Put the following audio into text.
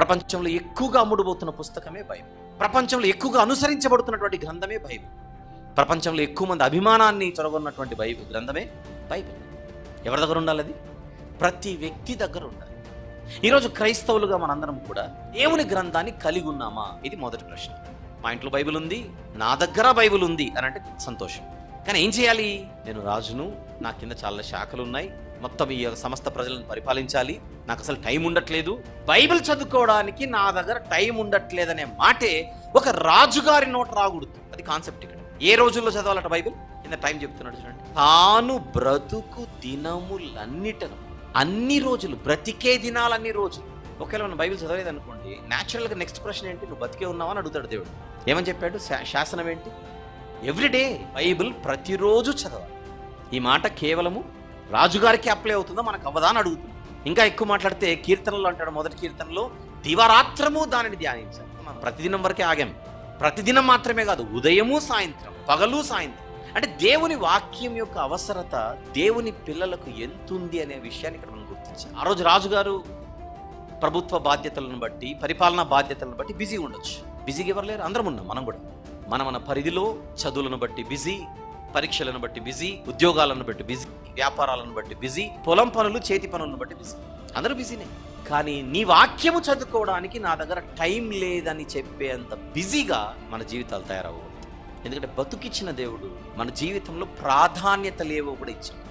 ప్రపంచంలో ఎక్కువగా అమ్ముడుపోతున్న పుస్తకమే బైబిల్. ప్రపంచంలో ఎక్కువగా అనుసరించబడుతున్నటువంటి గ్రంథమే బైబిల్. ప్రపంచంలో ఎక్కువ మంది అభిమానాన్ని చొరగొన్నటువంటి బైబిల్ గ్రంథమే బైబిల్. ఎవరి దగ్గర ఉండాలి అది? ప్రతి వ్యక్తి దగ్గర ఉండాలి. ఈరోజు క్రైస్తవులుగా మనందరం కూడా దేవుని గ్రంథాన్ని కలిగి ఉన్నామా? ఇది మొదటి ప్రశ్న. మా ఇంట్లో బైబిల్ ఉంది నా దగ్గర బైబిల్ ఉంది అని అంటే సంతోషం. కానీ ఏం చేయాలి? నేను రాజును నా కింద చాలా శాఖలు ఉన్నాయి మొత్తం ఈ సమస్త ప్రజలను పరిపాలించాలి. నాకు అసలు టైం ఉండట్లేదు. బైబిల్ చదువుకోవడానికి నా దగ్గర టైం ఉండట్లేదనే మాటే ఒక రాజుగారి నోట రాకూడదు. అది కాన్సెప్ట్ ఇక్కడ. ఏ రోజుల్లో చదవాలట బైబిల్? కింద టైం చెప్తున్నాడు చూడండి. తాను బ్రతుకు దినములన్నిటను అన్ని రోజులు బ్రతికే దినాలన్ని రోజులు. ఒకవేళ మనం బైబిల్ చదవలేదు అనుకోండి న్యాచురల్గా నెక్స్ట్ ప్రశ్న ఏంటి? నువ్వు బతికే ఉన్నావా అని అడుగుతాడు దేవుడు. ఏమని చెప్పాడు? శా- శాసనం ఏంటి? ఎవ్రీడే బైబిల్ ప్రతిరోజు చదవాలి. ఈ మాట కేవలము రాజుగారికి అప్లై అవుతుందో మనకు అవ్వదా అని అడుగుతుంది. ఇంకా ఎక్కువ మాట్లాడితే కీర్తనలు అంటాడు మొదటి కీర్తనలో దివరాత్రము దానిని ధ్యానించాలి. మనం ప్రతిదినం వరకే ఆగాం. ప్రతిదినం మాత్రమే కాదు ఉదయము సాయంత్రం పగలు సాయంత్రం. అంటే దేవుని వాక్యం యొక్క అవసరత దేవుని పిల్లలకు ఎంతుంది అనే విషయాన్ని ఇక్కడ మనం గుర్తించాం ఆ రోజు రాజుగారు ప్రభుత్వ బాధ్యతలను బట్టి పరిపాలనా బాధ్యతలను బట్టి బిజీ ఉండొచ్చు. బిజీగా ఎవరు లేరు? అందరం ఉన్నాం మనం కూడా. మన మన పరిధిలో చదువులను బట్టి బిజీ పరీక్షలను బట్టి బిజీ ఉద్యోగాలను బట్టి బిజీ వ్యాపారాలను బట్టి బిజీ పొలం పనులు చేతి పనులను బట్టి బిజీ. అందరూ బిజీనే. కానీ నీ వాక్యము చదువుకోవడానికి నా దగ్గర టైం లేదని చెప్పేంత బిజీగా మన జీవితాలు తయారవ్వకూడదు. ఎందుకంటే బతుకిచ్చిన దేవుడు మన జీవితంలో ప్రాధాన్యత లేవు కూడా ఇచ్చాడు.